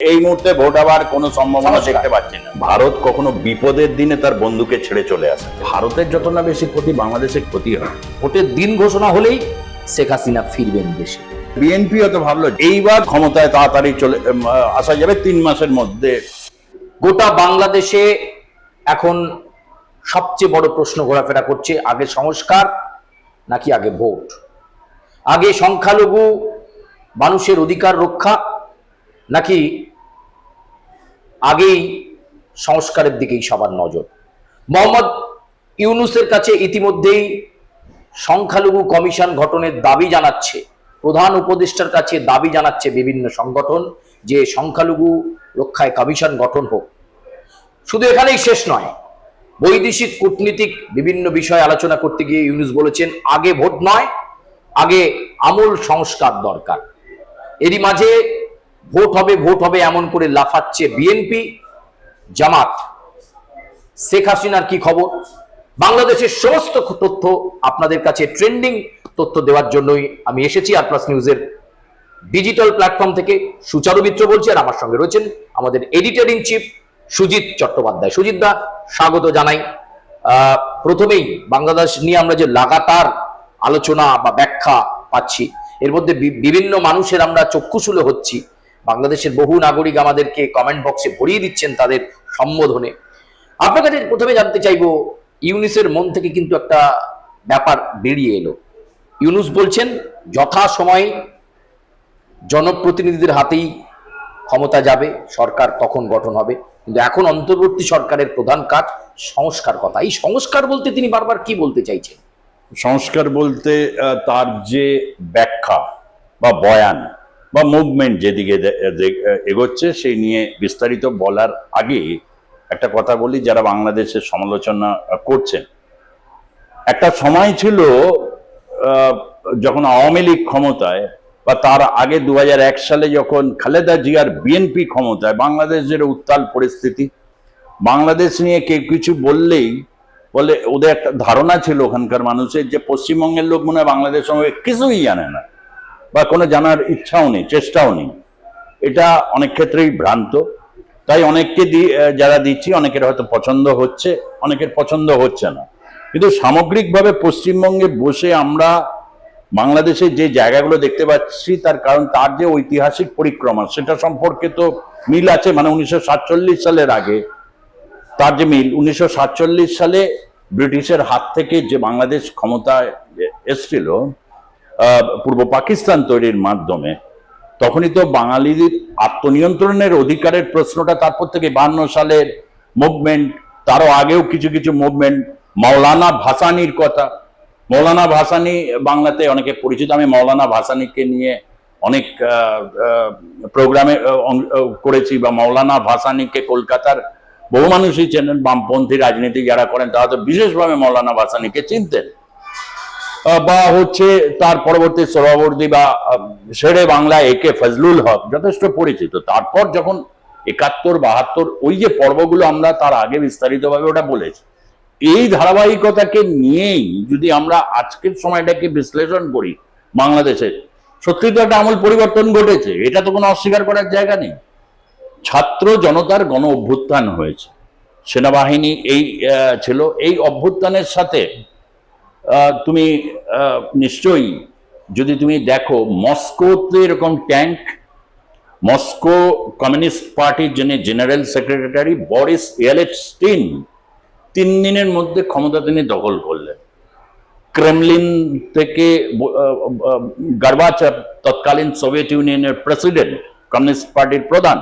এই মুহূর্তে ভোট হওয়ার কোনো সম্ভাবনা। দেখতে পাচ্ছি না। ভারত কখনো বিপদের দিনে তার বন্ধুকে ছেড়ে চলে আসে। ভারতের যত না বেশি ক্ষতি বাংলাদেশের ক্ষতি হয়। ভোটের দিন ঘোষণা হলেই শেখ হাসিনা ফিরবেন দেশে। বিএনপি হয়তো ভাবলো এইবার ক্ষমতায় তাড়াতাড়ি চলে আসা যাবে তিন মাসের মধ্যে। গোটা বাংলাদেশে এখন সবচেয়ে বড় প্রশ্ন ঘোরাফেরা করছে আগে সংস্কার নাকি আগে ভোট? আগে সংখ্যালঘু মানুষের অধিকার রক্ষা নাকি আগেই সংস্কারের দিকেই সবার নজর। মোহাম্মদ ইউনুসের কাছে ইতিমধ্যেই সংখ্যালঘু কমিশন গঠনের দাবি জানাচ্ছে, প্রধান উপদেষ্টার কাছে দাবি জানাচ্ছে বিভিন্ন সংগঠন যে সংখ্যালঘু রক্ষায় কমিশন গঠন হোক। শুধু এখানেই শেষ নয়, বৈদেশিক কূটনীতিক বিভিন্ন বিষয় আলোচনা করতে গিয়ে ইউনুস বলেছেন, আগে ভোট নয়, আগে আমূল সংস্কার দরকার। এরই মাঝে ভোট হবে ভোট হবে এমন করে লাফাচ্ছে বিএনপি। জামাত, শেখ হাসিনার কি খবর? বাংলাদেশের সমস্ত তথ্য আপনাদের কাছে ট্রেন্ডিং তথ্য দেওয়ার জন্যই আমি এসেছি আর প্লাস নিউজের ডিজিটাল প্ল্যাটফর্ম থেকে। সুচারু মিত্র বলছি আর আমার সঙ্গে রয়েছেন আমাদের editor in chief Sujit Chattopadhyay. Sujit da, স্বাগত জানাই। প্রথমেই বাংলাদেশ নিয়ে আমরা যে লাগাতার আলোচনা বা ব্যাখ্যা পাচ্ছি, এর মধ্যে বিভিন্ন মানুষের আমরা চক্ষুশুলে হচ্ছি। বাংলাদেশের বহু নাগরিক আমাদেরকে কমেন্ট বক্সে ভরিয়ে দিচ্ছেন তাদের সম্বোধনে। আপনার কাছে প্রথমে জানতে চাইব, ইউনিসের মন থেকে কিন্তু একটা ব্যাপার বেরিয়ে এলো। ইউনুস বলছেন, যথা সময়ে জনপ্রতিনিধিদের হাতেই ক্ষমতা যাবে, সরকার তখন গঠন হবে। কিন্তু এখন অন্তর্বর্তী সরকারের প্রধান কাজ সংস্কার কথা। এই সংস্কার বলতে তিনি বারবার কি বলতে চাইছেন? সংস্কার বলতে তার যে ব্যাখ্যা বা বয়ান বা মুভমেন্ট যেদিকে এগোচ্ছে, সেই নিয়ে বিস্তারিত বলার আগে একটা কথা বলি, যারা বাংলাদেশের সমালোচনা করছেন। একটা সময় ছিল যখন আওয়ামী লীগ ক্ষমতায় বা তার আগে দু হাজার এক সালে যখন খালেদা জিয়ার বিএনপি ক্ষমতায় বাংলাদেশের উত্তাল পরিস্থিতি, বাংলাদেশ নিয়ে কেউ কিছু বললেই বলে, ওদের একটা ধারণা ছিল ওখানকার মানুষের যে পশ্চিমবঙ্গের লোক মনে হয় বাংলাদেশ সম্পর্কে কিছুই জানে না। বা কোনো জানার ইচ্ছাও নেই, চেষ্টাও নেই। এটা অনেক ক্ষেত্রেই ভ্রান্ত। তাই অনেককে যারা দিচ্ছি, অনেকের হয়তো পছন্দ হচ্ছে, অনেকের পছন্দ হচ্ছে না। কিন্তু সামগ্রিকভাবে পশ্চিমবঙ্গে বসে আমরা বাংলাদেশের যে জায়গাগুলো দেখতে পাচ্ছি, তার কারণ তার যে ঐতিহাসিক পরিক্রমা, সেটা সম্পর্কে তো মিল আছে। মানে উনিশশো সাতচল্লিশ সালের আগে তার যে মিল, উনিশশো সাতচল্লিশ সালে ব্রিটিশের হাত থেকে যে বাংলাদেশ ক্ষমতায় এসছিল পূর্ব পাকিস্তান তৈরির মাধ্যমে, তখনই তো বাঙালিদের আত্মনিয়ন্ত্রণের অধিকারের প্রশ্নটা তারপর থেকে বান্ন সালের মুভমেন্ট তারও আগেও কিছু কিছু মুভমেন্ট মাওলানা ভাসানির কথা। মৌলানা ভাসানি বাংলাতে অনেকে পরিচিত, আমি মৌলানা ভাসানিকে নিয়ে অনেক প্রোগ্রামে করেছি বা মৌলানা ভাসানিকে কলকাতার বহু মানুষই চেনেন, বামপন্থী রাজনীতি যারা করেন, তারা তো বিশেষভাবে মৌলানা ভাসানিকে চিনতেন। বা হচ্ছে তার পরবর্তী সভাবর্তী বা শেরে বাংলা একে ফজলুল হক যথেষ্ট পরিচিত। তারপর যখন একাত্তর, বাহাত্তর, ওই যে পর্বগুলো আমরা তার আগে বিস্তারিতভাবে ওটা বলেছি, এই ধারাবাহিকতাকে নিয়েই যদি আমরা আজকের সময়টাকে বিশ্লেষণ করি বাংলাদেশের সত্যি তো একটা আমূল পরিবর্তন ঘটেছে, এটা তো কোনো অস্বীকার করার জায়গা নেই। ছাত্র জনতার গণ অভ্যুত্থান হয়েছে। সেনাবাহিনী এই ছিল, এই অভ্যুত্থানের সাথে তুমি নিশ্চয়ই যদি তুমি দেখো মস্কোতে এরকম ট্যাঙ্ক, মস্কো কমিউনিস্ট পার্টির জন্য জেনারেল সেক্রেটারি বরিস এলেটস্টিন তিন দিনের মধ্যে ক্ষমতা তিনি দখল করলেন। ক্রেমলিন থেকে গার্বাচেভ, তৎকালীন সোভিয়েত ইউনিয়নের প্রেসিডেন্ট, কমিউনিস্ট পার্টির প্রধান।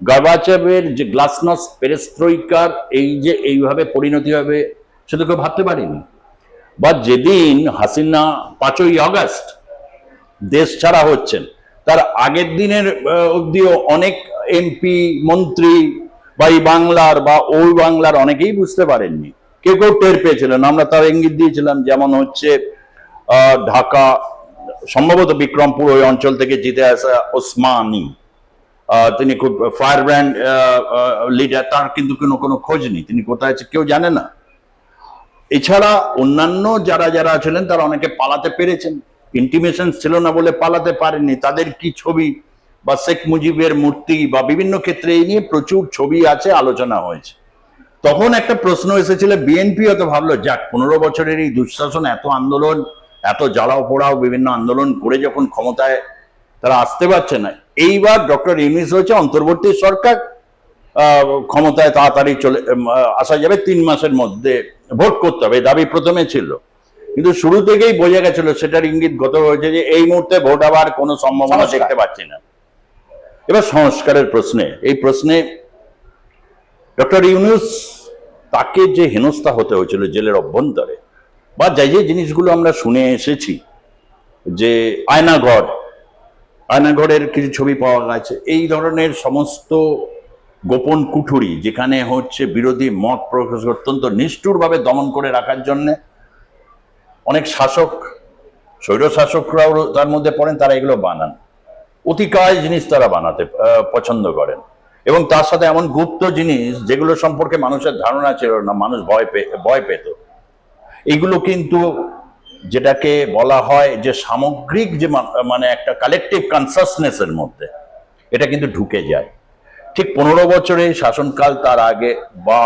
গার্বাচেভের যে গ্লাসনস পেরেস্ট্রইকার এই যে এইভাবে পরিণতি হবে, সেটা কেউ ভাবতে পারিনি। বা যেদিন হাসিনা পাঁচই আগস্ট দেশ ছাড়া হচ্ছেন, তার আগের দিনের অবধিও অনেক এমপি, মন্ত্রী বা এই বাংলার বা ওই বাংলার অনেকেই বুঝতে পারেননি। কেউ কেউ টের পেয়েছিলেন, আমরা তার ইঙ্গিত দিয়েছিলাম যেমন হচ্ছে ঢাকা, সম্ভবত বিক্রমপুর ওই অঞ্চল থেকে জিতে আসা ওসমানি। তিনি খুব ফায়ার ব্র্যান্ড লিডার তার কিন্তু কোনো কোনো খোঁজ নেই। তিনি কোথায় আছে কেউ জানে না। এছাড়া অন্যান্য যারা যারা ছিলেন, তারা অনেকে পালাতে পেরেছেন। ইন্টিমেশন ছিল না বলে পালাতে পারেননি। তাদের কি ছবি? বা শেখ মুজিবের মূর্তি বা বিভিন্ন ক্ষেত্রে এই নিয়ে প্রচুর ছবি আছে, আলোচনা হয়েছে। তখন একটা প্রশ্ন এসেছিল বিএনপি হয়তো ভাবলো, যাক, পনেরো বছরের এই দুঃশাসন, এত আন্দোলন, এত জ্বালাও পোড়াও বিভিন্ন আন্দোলন করে যখন ক্ষমতায়, তারা আসতে পারছে না। এইবার ডক্টর ইউনিস হয়েছে, অন্তর্বর্তী সরকার ক্ষমতায় তাড়াতাড়ি চলে আসা যাবে তিন মাসের মধ্যে। ভোট করতে হবে দাবি প্রথমে ছিল কিন্তু শুরু থেকেই বোঝা গেছিল সেটার ইঙ্গিত গত হয়েছে যে এই মুহূর্তে ভোট হওয়ার কোনো সম্ভাবনা। দেখতে পাচ্ছি না এবার সংস্কারের প্রশ্নে এই প্রশ্নে ডক্টর ইউনুস তাকে যে হেনস্থা হতে হয়েছিল জেলের অভ্যন্তরে বা যে যে জিনিসগুলো আমরা শুনে এসেছি যে আয়নাঘর আয়নাঘরের কিছু ছবি পাওয়া গেছে এই ধরনের সমস্ত গোপন কুঠুরি, যেখানে হচ্ছে বিরোধী মত প্রকাশ অত্যন্ত নিষ্ঠুরভাবে দমন করে রাখার জন্য অনেক শাসক, স্বৈর শাসকরাও তার মধ্যে পড়েন, তারা এগুলো বানান। অতিকায় জিনিস তারা বানাতে পছন্দ করেন। এবং তার সাথে এমন গুপ্ত জিনিস, যেগুলো সম্পর্কে মানুষের ধারণা ছিল না, মানুষ ভয় পে, ভয় পেত। এগুলো কিন্তু যেটাকে বলা হয় যে সামগ্রিক যে মানে একটা কালেকটিভ কনসাসনেসের মধ্যে, এটা কিন্তু ঢুকে যায়। ঠিক পনেরো বছরে শাসনকাল তার আগে বা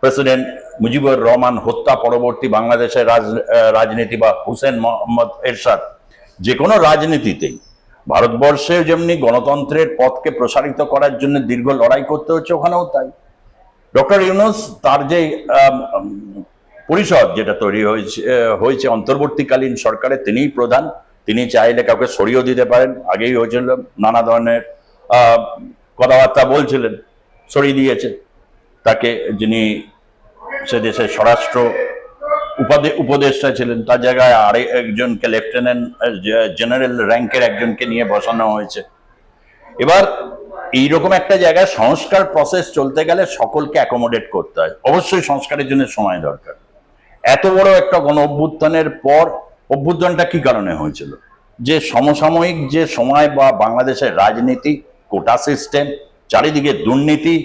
প্রেসিডেন্ট মুজিবুর রহমান হত্যা পরবর্তী বাংলাদেশের রাজ- রাজনীতি বা হুসেন মোহাম্মদ এরশাদ যে কোনো রাজনীতিতেই ভারতবর্ষে যেমনি গণতন্ত্রের পথকে প্রসারিত করার জন্য দীর্ঘ লড়াই করতে হচ্ছে, ওখানেও তাই। ডক্টর ইউনুস তার যে পরিষদ যেটা তৈরি হয়েছে হয়েছে অন্তর্বর্তীকালীন সরকারে তিনিই প্রধান। তিনি চাইলে কাউকে সরিয়েও দিতে পারেন। আগেই হয়েছিল নানা ধরনের কথাবার্তা বলছিলেন সরিয়ে দিয়েছে তাকে যিনি সে দেশের স্বরাষ্ট্র উপাদে, উপদেষ্টা ছিলেন, তার জায়গায় আরে একজনকে লেফটেন্যান্ট জেনারেল র্যাঙ্কের একজনকে নিয়ে বসানো হয়েছে। এবার এইরকম একটা জায়গায় সংস্কার প্রসেস চলতে গেলে সকলকে অ্যাকোমোডেট করতে হয়। অবশ্যই সংস্কারের জন্য সময় দরকার। এত বড় একটা গণ অভ্যুত্থানের পর অভ্যুত্থানটা কি কারণে হয়েছিল? যে সমসাময়িক যে সময় বা বাংলাদেশের রাজনীতি কোটা সিস্টেম, চারিদিকে দুর্নীতি,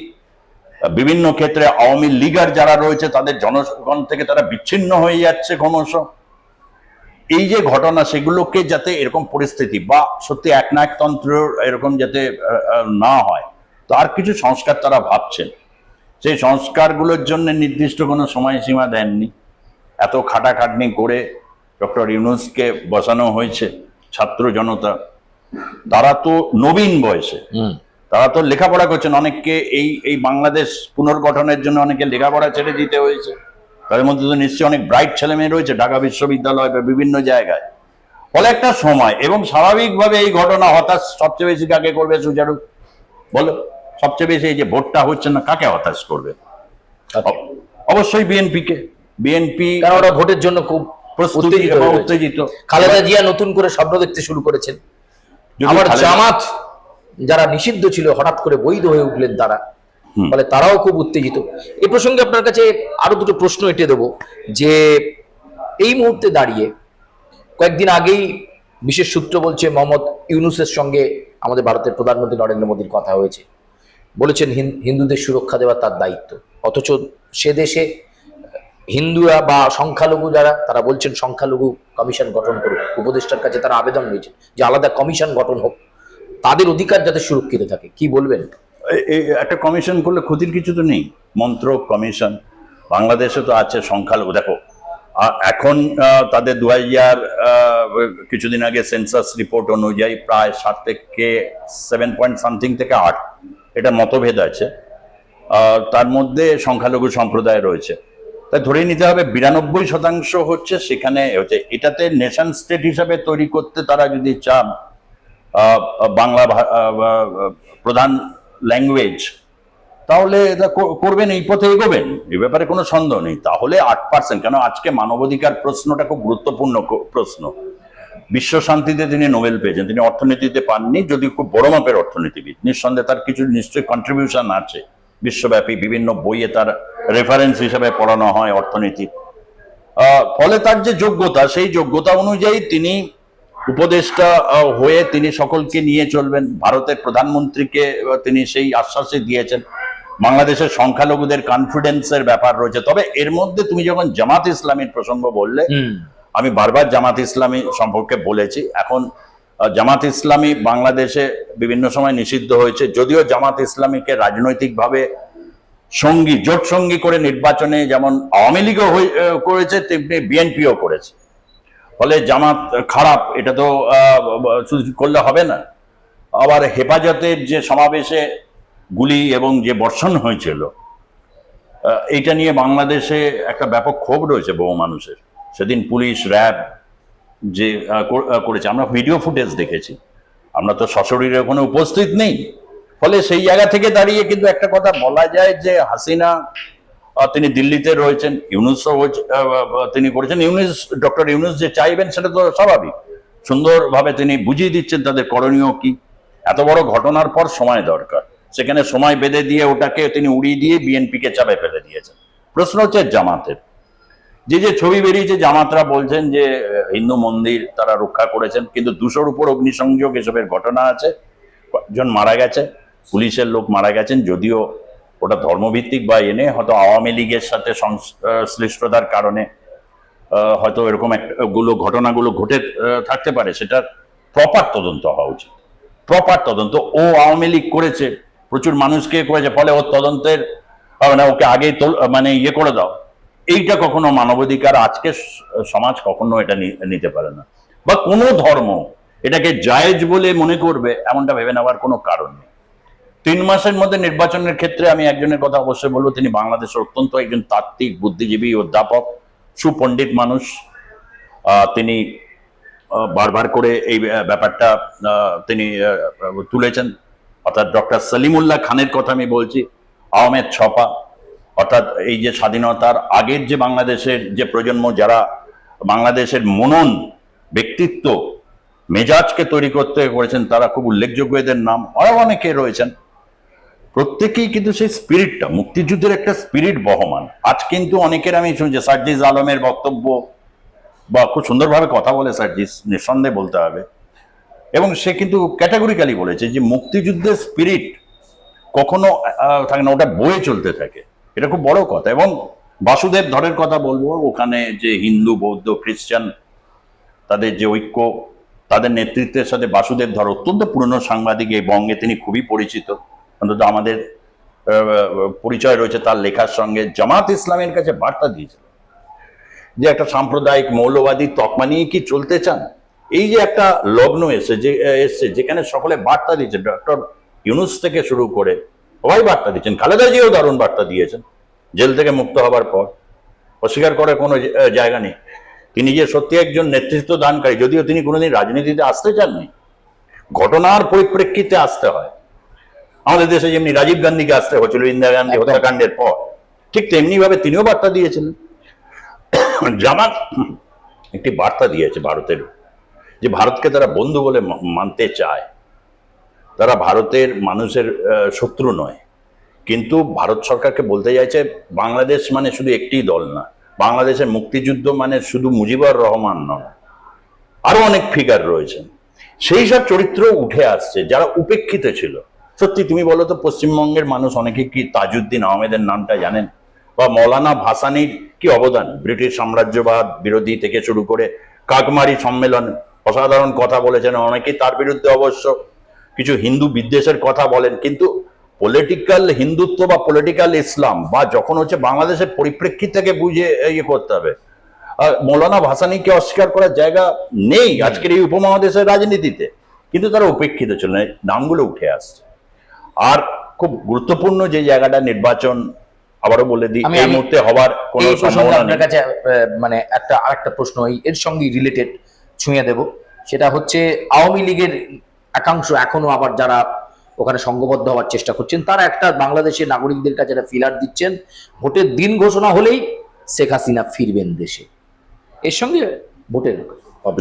বিভিন্ন ক্ষেত্রে আওয়ামী লীগার যারা রয়েছে, তাদের জনগণ থেকে তারা বিচ্ছিন্ন হয়ে যাচ্ছে ক্রমশ। এই যে ঘটনা, সেগুলোকে যাতে এরকম পরিস্থিতি বা সত্যি একনায়কতন্ত্র এরকম যাতে না হয় তার কিছু সংস্কার তারা ভাবছেন। সেই সংস্কারগুলোর জন্য নির্দিষ্ট কোনো সময়সীমা দেননি। এত খাটাখাটনি করে ডক্টর ইউনুসকে বসানো হয়েছে ছাত্র জনতা। তারা তো নবীন বয়সে। তারা তো লেখাপড়া করছেন। অনেককে এই এই বাংলাদেশ পুনর্গঠনের জন্য অনেকে লেখাপড়া ছেড়ে দিতে হয়েছে। তাদের মধ্যে তো নিশ্চয়ই অনেক ব্রাইট ছেলে মেয়ে রয়েছে ঢাকা বিশ্ববিদ্যালয় বা বিভিন্ন জায়গায়। ফলে একটা সময় এবং স্বাভাবিকভাবে এই ঘটনা হতাশ সবচেয়ে বেশি কাকে করবে সুচারু? বলো। সবচেয়ে বেশি এই যে ভোটটা হচ্ছে না কাকে হতাশ করবে? অবশ্যই বিএনপিকে বিএনপি কারণ ওরা ভোটের জন্য খুব প্রস্তুতি উত্তেজিত। খালেদা জিয়া নতুন করে স্বপ্ন দেখতে শুরু করেছেন। আবার জামাত যারা নিষিদ্ধ ছিল হঠাৎ করে বৈধ হয়ে উঠলেন তারা। ফলে তারাও খুব উত্তেজিত এ প্রসঙ্গে আপনার কাছে আরও দুটো প্রশ্ন এঁটে দেবো যে এই মুহূর্তে দাঁড়িয়ে কয়েকদিন আগেই বিশেষ সূত্র বলছে মোহাম্মদ ইউনুসের সঙ্গে আমাদের ভারতের প্রধানমন্ত্রী নরেন্দ্র মোদীর কথা হয়েছে বলেছেন হিন্দুদের সুরক্ষা দেওয়া তার দায়িত্ব অথচ সে দেশে হিন্দুরা বা সংখ্যালঘু যারা, তারা বলছেন সংখ্যালঘু কমিশন গঠন করুক। উপদেষ্টার কাছে তারা আবেদন রয়েছে যে আলাদা কমিশন গঠন হোক। তাদের অধিকার যাতে সুরক্ষিত থাকে। কি বলবেন? একটা কমিশন করলে ক্ষতির কিছু তো নেই। মন্ত্র, কমিশন, বাংলাদেশে তো আছে সংখ্যালঘু। দেখো এখন তাদের দু হাজার কিছুদিন আগে সেন্সাস রিপোর্ট অনুযায়ী প্রায় সাত থেকে সেভেন পয়েন্ট সামথিং থেকে আট। এটা মতভেদ আছে। তার মধ্যে সংখ্যালঘু সম্প্রদায় রয়েছে। তাই ধরে নিতে হবে, বিরানব্বই শতাংশ হচ্ছে সেখানে হচ্ছে, এটাতে নেশন স্টেট হিসাবে তৈরি করতে তারা যদি চান বাংলা প্রধান ল্যাঙ্গুয়েজ তাহলে এটা করবেন, এই পথে এগোবেন এই ব্যাপারে কোনো সন্দেহ নেই। তাহলে আট পার্সেন্ট কেন আজকে মানবাধিকার প্রশ্নটা খুব গুরুত্বপূর্ণ প্রশ্ন। বিশ্ব শান্তিতে তিনি নোবেল পেয়েছেন, তিনি অর্থনীতিতে পাননি, যদি খুব বড় মাপের অর্থনীতিবিদ, নিঃসন্দেহে তার কিছু নিশ্চয়ই কন্ট্রিবিউশন আছে। বিশ্বব্যাপী বিভিন্ন বইয়ে তার রেফারেন্স হিসেবে পড়ানো হয় অর্থনীতি। ফলে তার যে যোগ্যতা সেই যোগ্যতা অনুযায়ী তিনি উপদেষ্টা হয়ে তিনি সকলকে নিয়ে চলবেন। ভারতের প্রধানমন্ত্রীকে তিনি সেই আশ্বাসে দিয়েছেন। বাংলাদেশের সংখ্যালঘুদের কনফিডেন্সের ব্যাপার রয়েছে। তবে এর মধ্যে তুমি যখন জামাত ইসলামীর প্রসঙ্গ বললে আমি বারবার জামাত ইসলামী সম্পর্কে বলেছি। এখন জামাত ইসলামী বাংলাদেশে বিভিন্ন সময় নিষিদ্ধ হয়েছে। যদিও জামাত ইসলামীকে রাজনৈতিকভাবে সঙ্গী, জোট সঙ্গী করে নির্বাচনে যেমন আওয়ামী লীগও করেছে, তেমনি বিএনপিও করেছে। ফলে জামাত খারাপ, এটা তো করলে হবে না। আবার হেফাজতের যে সমাবেশে গুলি এবং যে বর্ষণ হয়েছিল এইটা নিয়ে বাংলাদেশে একটা ব্যাপক ক্ষোভ রয়েছে বহু মানুষের। সেদিন পুলিশ, র্যাব যে করেছে। আমরা ভিডিও ফুটেজ দেখেছি। আমরা তো সশরীরে ওখানে উপস্থিত নেই। ফলে সেই জায়গা থেকে দাঁড়িয়ে কিন্তু একটা কথা বলা যায় যে, হাসিনা তিনি দিল্লিতে রয়েছেন ইউনুসও তিনি করেছেন। ইউনুস, ডক্টর ইউনুস যে চাইবেন, সেটা তো স্বাভাবিক। সুন্দরভাবে তিনি বুঝিয়ে দিচ্ছেন তাদের করণীয় কি। এত বড় ঘটনার পর সময় দরকার। সেখানে সময় বেঁধে দিয়ে ওটাকে তিনি উড়িয়ে দিয়ে বিএনপিকে চাপে ফেলে দিয়েছেন। প্রশ্ন হচ্ছে জামাতের। যে যে ছবি বেরিয়েছে জামাতরা বলছেন যে হিন্দু মন্দির তারা রক্ষা করেছেন কিন্তু দুশোর উপর অগ্নিসংযোগ এসবের ঘটনা আছে। জন মারা গেছে? পুলিশের লোক মারা গেছেন যদিও ওটা ধর্মভিত্তিক বা এনে হয়তো আওয়ামী লীগের সাথে সংশ্লিষ্টতার কারণে হয়তো এরকম একটা গুলো ঘটনাগুলো ঘটে থাকতে পারে সেটার প্রপার তদন্ত হওয়া উচিত। প্রপার তদন্ত। ও আওয়ামী লীগ করেছে প্রচুর মানুষকে করেছে ফলে ওর তদন্তের আহ, মানে ওকে আগেই মানে ইয়ে করে দাও। এইটা কখনো মানবাধিকার, আজকে সমাজ কখনো এটা নিতে পারে না। বা কোনো ধর্ম এটাকে জায়েজ বলে মনে করবে এমনটা ভেবে নেওয়ার কোনো কারণ নেই। তিন মাসের মধ্যে নির্বাচনের ক্ষেত্রে আমি একজনের কথা অবশ্যই বলব, তিনি বাংলাদেশের অত্যন্ত একজন তাত্ত্বিক, বুদ্ধিজীবী, অধ্যাপক, সুপণ্ডিত মানুষ। তিনি বারবার করে এই ব্যাপারটা তিনি তুলেছেন। অর্থাৎ ডক্টর সলিমুল্লাহ খানের কথা আমি বলছি, আহমেদ ছপা। অর্থাৎ এই যে স্বাধীনতার আগের যে বাংলাদেশের যে প্রজন্ম, যারা বাংলাদেশের মনন, ব্যক্তিত্ব, মেজাজকে তৈরি করতে করেছেন, তারা খুব উল্লেখযোগ্য এদের নাম। আরও অনেকে রয়েছেন। প্রত্যেকেই কিন্তু সেই স্পিরিটটা মুক্তিযুদ্ধের একটা স্পিরিট বহমান। আজ কিন্তু অনেকের আমি শুনছি, সার্জিস আলমের বক্তব্য, বা খুব সুন্দরভাবে কথা বলে সার্জিস, নিঃসন্দেহে বলতে হবে। এবং সে কিন্তু ক্যাটাগরিক্যালি বলেছে যে মুক্তিযুদ্ধের স্পিরিট কখনো থাকে না, ওটা বয়ে চলতে থাকে। এটা খুব বড় কথা। এবং বাসুদেব ধরের কথা বলব, ওখানে যে হিন্দু, বৌদ্ধ, খ্রিস্টান, তাদের যে ঐক্য, তাদের নেতৃত্বের সাথে বাসুদেব ধর অত্যন্ত পুরনো সাংবাদিক, এই বঙ্গে তিনি খুবই পরিচিত। অন্তত আমাদের পরিচয় রয়েছে তার লেখার সঙ্গে। জামাত ইসলামের কাছে বার্তা দিয়েছিল যে একটা সাম্প্রদায়িক মৌলবাদী তকমা নিয়ে কি চলতে চান? এই যে একটা লগ্ন এসে যে, এসছে, যেখানে সকলে বার্তা দিয়েছে, ডক্টর ইউনুস থেকে শুরু করে সবাই বার্তা দিচ্ছেন। খালেদা জিও দারুণ বার্তা দিয়েছেন। জেল থেকে মুক্ত হবার পর। অস্বীকার করার কোনো জায়গা নেই। তিনি যে সত্যি একজন নেতৃত্ব দানকারী যদিও তিনি কোনোদিন রাজনীতিতে আসতে চাননি। ঘটনার পরিপ্রেক্ষিতে আসতে হয়। আমাদের দেশে যেমনি রাজীব গান্ধীকে আসতে হয়েছিল ইন্দিরা গান্ধী হত্যাকাণ্ডের পর ঠিক তেমনি ভাবে তিনিও বার্তা দিয়েছিলেন জামাত একটি বার্তা দিয়েছে ভারতের যে ভারতকে তারা বন্ধু বলে মানতে চায়। তারা ভারতের মানুষের শত্রু নয়। কিন্তু ভারত সরকারকে বলতে চাইছে, বাংলাদেশ মানে শুধু একটি দল না, বাংলাদেশের মুক্তিযুদ্ধ মানে শুধু মুজিবুর রহমান নয়। আরও অনেক ফিগার রয়েছেন সেই সব চরিত্র উঠে আসছে, যারা উপেক্ষিত ছিল। সত্যি তুমি বলো তো, পশ্চিমবঙ্গের মানুষ অনেকে কি তাজউদ্দিন আহমেদের নামটা জানেন? বা মৌলানা ভাসানির কি অবদান? ব্রিটিশ সাম্রাজ্যবাদ বিরোধী থেকে শুরু করে কাকমারি সম্মেলন, অসাধারণ কথা বলেছেন অনেকেই তার বিরুদ্ধে অবশ্য কিছু হিন্দু বিদ্বেষের কথা বলেন কিন্তু পলিটিক্যাল হিন্দুত্ব বা পলিটিক্যাল ইসলাম বা যখন হচ্ছে বাংলাদেশের পরিপ্রেক্ষিত থেকে বুঝে ইয়ে করতে হবে। মৌলানা ভাসানিকে অস্বীকার করার জায়গা নেই আজকের এই উপমহাদেশের রাজনীতিতে কিন্তু তারা উপেক্ষিত ছিল না, নামগুলো উঠে আসছে। আর খুব গুরুত্বপূর্ণ যে জায়গাটা নির্বাচন আবারও বলে দিই এই মুহূর্তে হবার কোনো সম্ভাবনা আপনার কাছে মানে একটা আরেকটা প্রশ্ন এর সঙ্গে রিলেটেড ছুঁয়ে দেব। সেটা হচ্ছে আওয়ামী লীগের একাংশ এখনও আবার যারা ওখানে সংঘবদ্ধ হওয়ার চেষ্টা করছেন, তারা একটা বাংলাদেশের নাগরিকদের কাছে একটা ফিলার দিচ্ছেন, ভোটের দিন ঘোষণা হলেই শেখ হাসিনা ফিরবেন দেশে। এর সঙ্গে ভোটের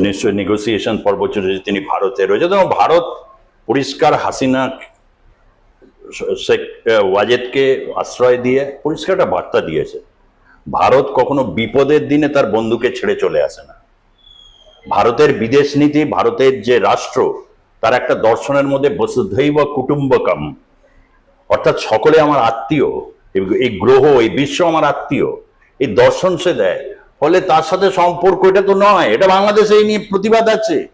নিশ্চয়ই নেগোসিয়েশন পর্ব চলেছে তিনি ভারতে রয়েছে এবং ভারত পরিষ্কার হাসিনা শেখ ওয়াজেদকে আশ্রয় দিয়ে পরিষ্কার একটা বার্তা দিয়েছে। ভারত কখনো বিপদের দিনে তার বন্ধুকে ছেড়ে চলে আসে না। ভারতের বিদেশ নীতি, ভারতের যে রাষ্ট্র তার একটা দর্শনের মধ্যে বসুধৈব কুটুম্বকম। অর্থাৎ সকলে আমার আত্মীয়, এই- গ্রহ, এই বিশ্ব আমার আত্মীয়, এই দর্শন সে দেয়। ফলে তার সাথে সম্পর্ক এটা তো নয়, এটা বাংলাদেশে এই নিয়ে প্রতিবাদ আছে।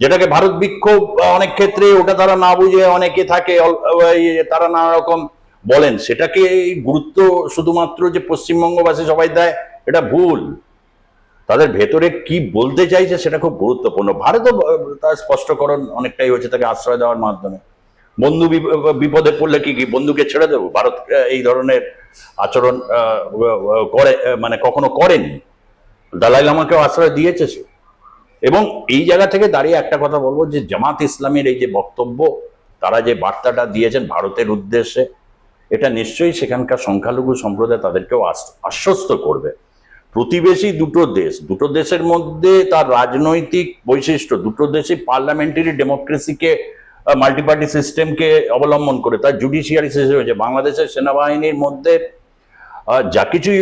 যেটাকে ভারত বিক্ষোভ অনেক ক্ষেত্রে ওটা তারা না বুঝে, অনেকে থাকে তারা নানা রকম বলেন। সেটাকে গুরুত্ব শুধুমাত্র যে পশ্চিমবঙ্গবাসী সবাই দেয়, এটা ভুল। তাদের ভেতরে কি বলতে চাইছে সেটা খুব গুরুত্বপূর্ণ। ভারতও তার স্পষ্টকরণ অনেকটাই হয়েছে তাকে আশ্রয় দেওয়ার মাধ্যমে। বন্ধু বিপ- বিপদে পড়লে কি কি বন্ধুকে ছেড়ে দেবো? ভারত এই ধরনের আচরণ করে মানে কখনো করেনি। দালাই লামাকেও আশ্রয় দিয়েছে সে। এবং এই জায়গা থেকে দাঁড়িয়ে একটা কথা বলব যে, জামাত ইসলামের এই যে বক্তব্য, তারা যে বার্তাটা দিয়েছেন ভারতের উদ্দেশ্যে, এটা নিশ্চয়ই সেখানকার সংখ্যালঘু সম্প্রদায় তাদেরকেও আশ্বস্ত করবে। প্রতিবেশী দুটো দেশ, দুটো দেশের মধ্যে তার রাজনৈতিক বৈশিষ্ট্য, দুটো দেশই পার্লামেন্টারি ডেমোক্রেসিকে মাল্টিপার্টি সিস্টেমকে অবলম্বন করে, তার জুডিশিয়ারি সিস্টেম হয়েছে। বাংলাদেশের সেনাবাহিনীর মধ্যে যা কিছুই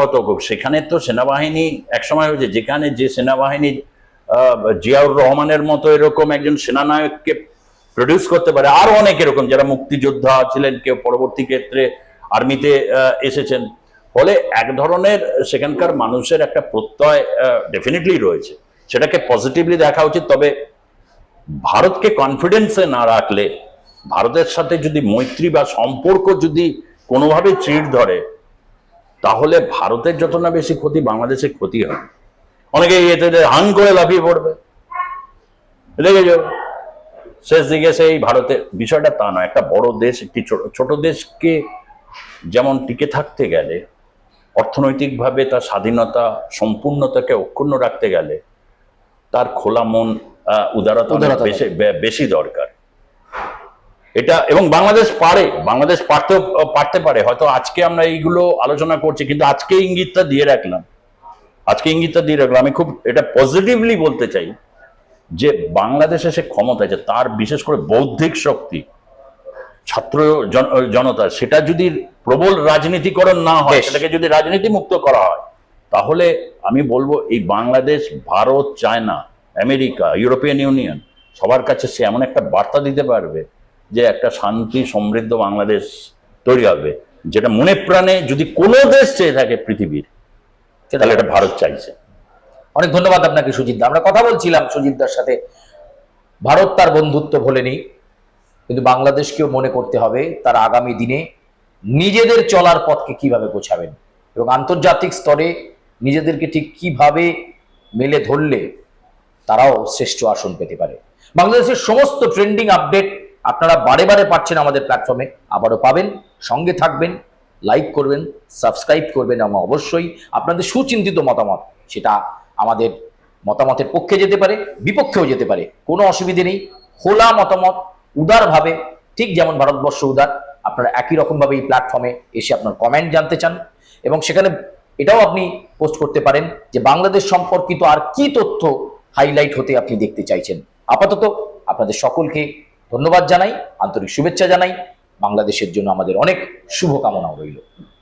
হতো সেখানে তো সেনাবাহিনী একসময় হয়েছে, যেখানে যে সেনাবাহিনী জিয়াউর রহমানের মতো এরকম একজন সেনানায়ককে প্রডিউস করতে পারে। আরও অনেক এরকম, যারা মুক্তিযোদ্ধা ছিলেন, কেউ পরবর্তী ক্ষেত্রে আর্মিতে এসেছেন। ফলে এক ধরনের সেখানকার মানুষের একটা প্রত্যয় ডেফিনেটলি রয়েছে। সেটাকে পজিটিভলি দেখা উচিত, তবে ভারতকে কনফিডেন্সে না রাখলে, ভারতের সাথে যদি মৈত্রী বা সম্পর্ক যদি কোনোভাবে চিড় ধরে, তাহলে ভারতের যত না বেশি ক্ষতি, বাংলাদেশের ক্ষতি হয় অনেকে এতে হাং করে লাফিয়ে পড়বে। দেখেছ? শেষ দিকে সেই ভারতের, বিষয়টা তা নয়, একটা বড় দেশ, একটি ছোট দেশকে যেমন টিকে থাকতে গেলে অর্থনৈতিকভাবে তার স্বাধীনতা সম্পূর্ণতাকে অক্ষুণ্ণ রাখতে গেলে তার খোলা মন উদারতা বেশি বেশি দরকার। এটা এবং বাংলাদেশ পারে বাংলাদেশ পারতেও পারতে পারে। হয়তো আজকে আমরা এইগুলো আলোচনা করছি কিন্তু আজকে ইঙ্গিতটা দিয়ে রাখলাম। আজকে ইঙ্গিতটা দিয়ে রাখলাম। আমি খুব এটা পজিটিভলি বলতে চাই যে বাংলাদেশে সে ক্ষমতা আছে তার বিশেষ করে বৌদ্ধিক শক্তি। ছাত্র জন- জনতা সেটা যদি প্রবল রাজনীতিকরণ না হয় সেটাকে যদি রাজনীতি মুক্ত করা হয় তাহলে আমি বলব এই Bangladesh Bharat China America European Union সবার কাছে সে এমন একটা বার্তা দিতে পারবে যে একটা শান্তি সমৃদ্ধ বাংলাদেশ তৈরি হবে যেটা মনে প্রাণে যদি কোনো দেশ চেয়ে থাকে পৃথিবীর তাহলে এটা ভারত চাইছে। অনেক ধন্যবাদ আপনাকে সুজিতদা আমরা কথা বলছিলাম সুজিতদার সাথে। ভারত তার বন্ধুত্ব ভোলেনি। কিন্তু বাংলাদেশকেও মনে করতে হবে তার আগামী দিনে নিজেদের চলার পথকে কীভাবে গোছাবেন এবং আন্তর্জাতিক স্তরে নিজেদেরকে ঠিক কীভাবে মেলে ধরলে তারাও শ্রেষ্ঠ আসন পেতে পারে। বাংলাদেশের সমস্ত ট্রেন্ডিং আপডেট আপনারা বারে বারে পাচ্ছেন আমাদের প্ল্যাটফর্মে। আবারও পাবেন, সঙ্গে থাকবেন, লাইক করবেন, সাবস্ক্রাইব করবেন এবং অবশ্যই আপনাদের সুচিন্তিত মতামত, সেটা আমাদের মতামতের পক্ষে যেতে পারে, বিপক্ষেও যেতে পারে। কোনো অসুবিধে নেই। খোলা মতামত উদারভাবে, ঠিক যেমন ভারতবর্ষ উদার, আপনারা একই রকমভাবে এই প্ল্যাটফর্মে এসে আপনার কমেন্ট জানতে চান এবং সেখানে এটাও আপনি পোস্ট করতে পারেন যে বাংলাদেশ সম্পর্কিত আর কি তথ্য হাইলাইট হতে আপনি দেখতে চাইছেন। আপাতত আপনাদের সকলকে ধন্যবাদ জানাই, আন্তরিক শুভেচ্ছা জানাই। বাংলাদেশের জন্য আমাদের অনেক শুভকামনাও রইল।